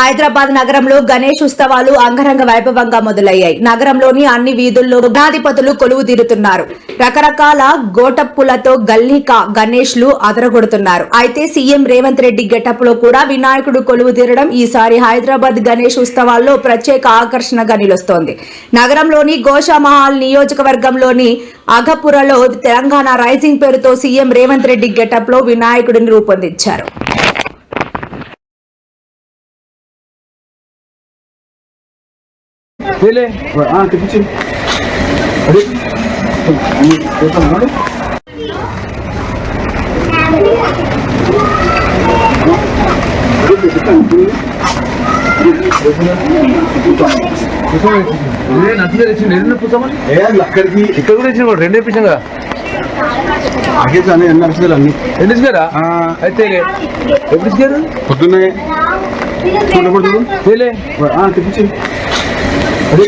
హైదరాబాద్ నగరంలో గణేష్ ఉత్సవాలు అంగరంగ వైభవంగా మొదలయ్యాయి. నగరంలోని అన్ని వీధుల్లో గణాధిపతులు కొలువు తీరుతున్నారు. రకరకాల గోటప్పులతో గల్లీకా గణేష్లు అదరగొడుతున్నారు. అయితే సీఎం రేవంత్ రెడ్డి గెటప్లో కూడా వినాయకుడు కొలువు తీరడం ఈసారి హైదరాబాద్ గణేష్ ఉత్సవాల్లో ప్రత్యేక ఆకర్షణగా నిలుస్తోంది. నగరంలోని గోషామహల్ నియోజకవర్గంలోని అఘపురలో తెలంగాణ రైజింగ్ పేరుతో సీఎం రేవంత్ రెడ్డి గెటప్లో వినాయకుడిని రూపొందించారు. వెళ్ళే? తెప్పించి అదే అక్కడికి ఇక్కడ కూడా ఇచ్చిన రెండు ఇప్పించాం కదా ఎన్ని అన్ని ఎన్ని ఇచ్చారా ఆ, అయితే ఎప్పుడు ఇచ్చారు పొద్దున్నే చూడకూడదు తెప్పించి అదే